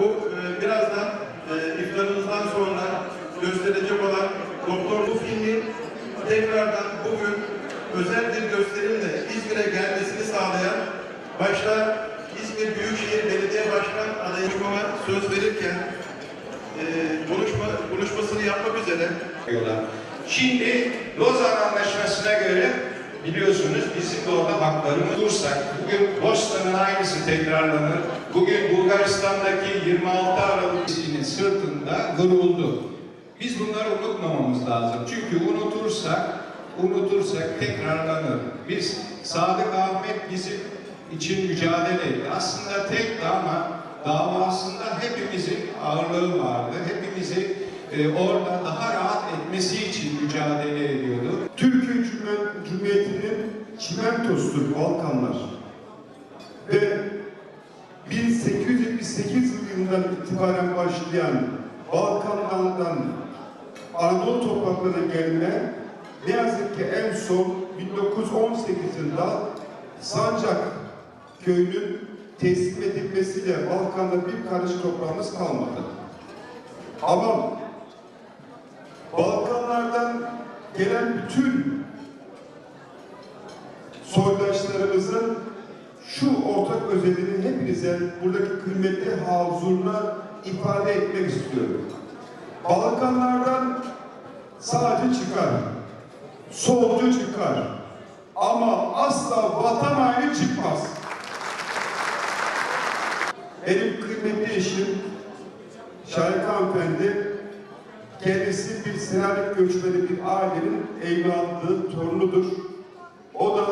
bu e, birazdan e, iftarımızdan sonra gösterecek olan Doktor bu filmi tekrardan bugün özel bir gösterimle İzmir'e gelmesini sağlayan başta İzmir Büyükşehir Belediye Başkan adayıma söz verirken e, konuşma, konuşmasını yapmak üzere. Şimdi Lozan Anlaşması'na göre biliyorsunuz bizim de orada haklarımız dursak, bugün Boston'ın aynısı tekrarlanır. Bugün Bulgaristan'daki 26 Aralık'ın sırtında vuruldu. Biz bunları unutmamamız lazım. Çünkü unutursak, unutursak tekrarlanır. Biz Sadık Ahmet bizim için mücadele etti. Aslında tekti ama davasında hepimizin ağırlığı vardı. Hepimizi e, orada daha rahat etmesi için mücadele ediyordu. Türkiye Cumhur- Cumhuriyeti'nin çimentostur Balkanlar. Ve 1878 yılından itibaren başlayan Balkanlardan Anadolu topraklarına gelme ne yazık ki en son 1918 yılında Sancak köyünün teslim edilmesiyle Balkan'da bir karış toprağımız kalmadı. Ama Balkanlardan gelen bütün soydaşlarımızın şu ortak özelliğini hepinize buradaki kıymetli havzuruna ifade etmek istiyorum. Balkanlardan sağcı çıkar, solcu çıkar ama asla vatan haini çıkmaz. Benim kıymetli eşim Şahika hanımefendi kendisi bir Selanik göçmeni bir ailenin evladı, torunudur. O da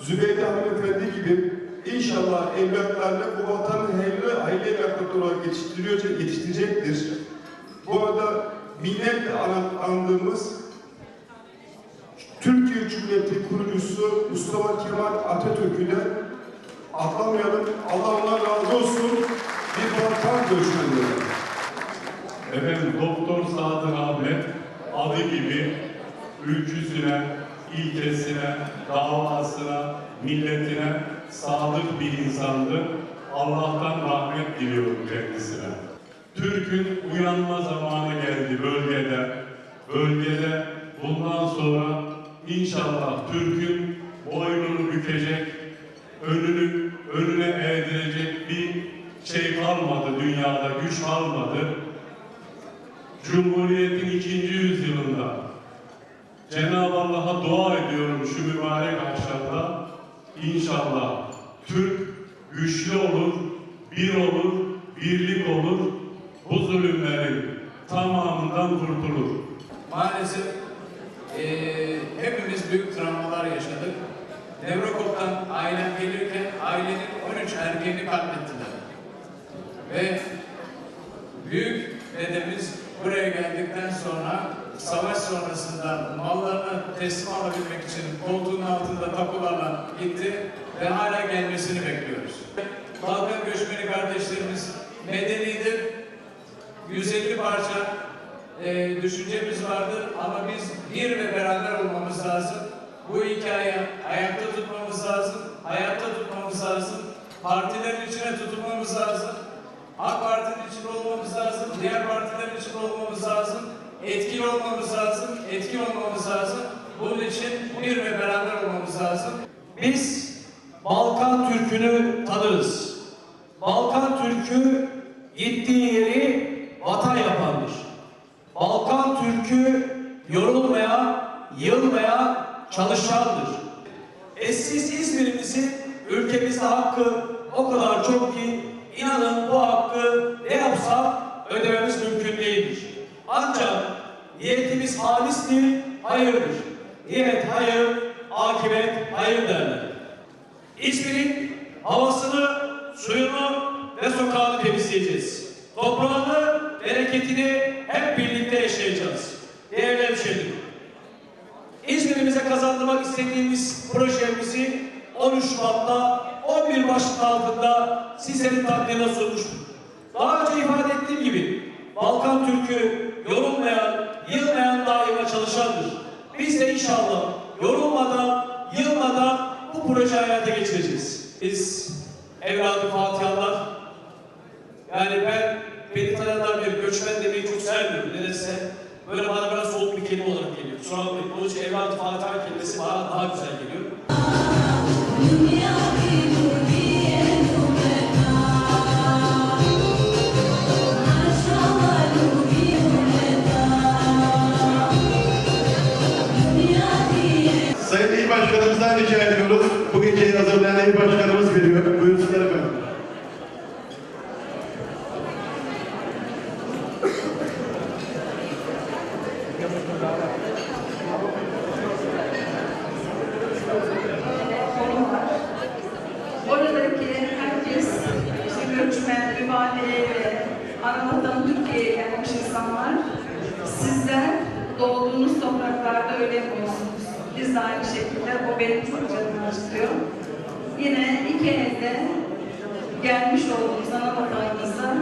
Zübeyde hanımefendi gibi inşallah evlatlarını bu vatanın hayırlı, hayırlı evlatları olarak yetiştiriyor, yetiştirecektir. Bu arada milletle an- andığımız Türkiye Cumhuriyeti kurucusu Mustafa Kemal Atatürk'ü de atlamayalım. Allah ondan razı olsun. Bir Balkan göçmeni. Efendim Doktor Sadık Ahmet adı gibi ülküsüne, ilkesine, davasına, milletine sadık bir insandı. Allah'tan rahmet diliyorum kendisine. Türk'ün uyanma zamanı geldi bölgede. Bölgede bundan sonra inşallah Türk'ün boynunu bükecek, önünü önüne eğdirecek bir şey kalmadı dünyada, güç kalmadı. Cumhuriyetin ikinci yüzyılında Cenab-ı Allah'a dua ediyorum şu mübarek akşamda. İnşallah Türk güçlü olur, bir olur, birlik olur. Bu zulümlerin tamamından kurtulur. Maalesef eee, hepimiz büyük travmalar yaşadık. Nevrokop'tan ailem gelirken ailenin 13 erkeğini katlettiler. Ve büyük dedemiz buraya geldikten sonra savaş sonrasında mallarını teslim alabilmek için koltuğun altında tapularla gitti ve hala gelmesini bekliyoruz. Balkan göçmeni kardeşlerimiz medenidir, 150 parça e, düşüncemiz vardı ama biz bir ve beraber olmamız lazım. Bu hikayeyi ayakta tutmamız lazım, hayatta tutmamız lazım. Partilerin içine tutunmamız lazım. AK Parti'nin içinde olmamız lazım, diğer partilerin içinde olmamız lazım. Etkili olmamız lazım, etkin olmamız lazım. Bunun için bir ve beraber olmamız lazım. Biz Balkan Türk'ünü tanırız. Balkan Türk'ü gittiği yeri vatan yapandır. Balkan Türk'ü yorulmaya, yılmaya çalışandır. Eşsiz İzmir'imizin ülkemizde hakkı o kadar çok ki inanın bu hakkı niyetimiz halistir, hayırdır. Niyet hayır, akibet hayır derler. İzmir'in havasını, suyunu ve sokağını temizleyeceğiz. Toprağını, bereketini hep birlikte yaşayacağız. Değerli hemşehrim, İzmir'imize kazandırmak istediğimiz projemizi 13 Şubat'ta 11 başlık altında sizlerin takdirine sunmuştuk. Daha önce ifade ettiğim gibi Balkan Türk'ü yorulmayan, çalışandır. Biz de inşallah yorulmadan, yılmadan bu projeyi hayata geçireceğiz. Biz evladı Fatihalar Yani ben beni tanıyanlar bir göçmen demeyi çok sevmiyorum. Nedense böyle bana biraz soğuk bir kelime olarak geliyor. Kusura bakmayın. Onun için evlat Fatiha kelimesi bana daha güzel geliyor. De aynı şekilde, o benim çok canımı acıtıyor. Yine iki elde gelmiş olduğumuz ana vatanımızda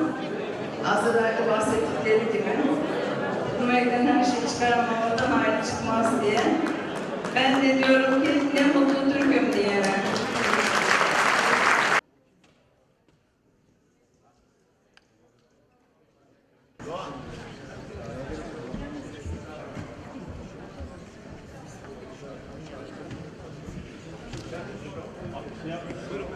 az evvel bahsettikleri gibi bu evden her şey çıkaramamadan ayrı çıkmaz diye. Ben de diyorum ki ne mutlu Türk'üm Yep.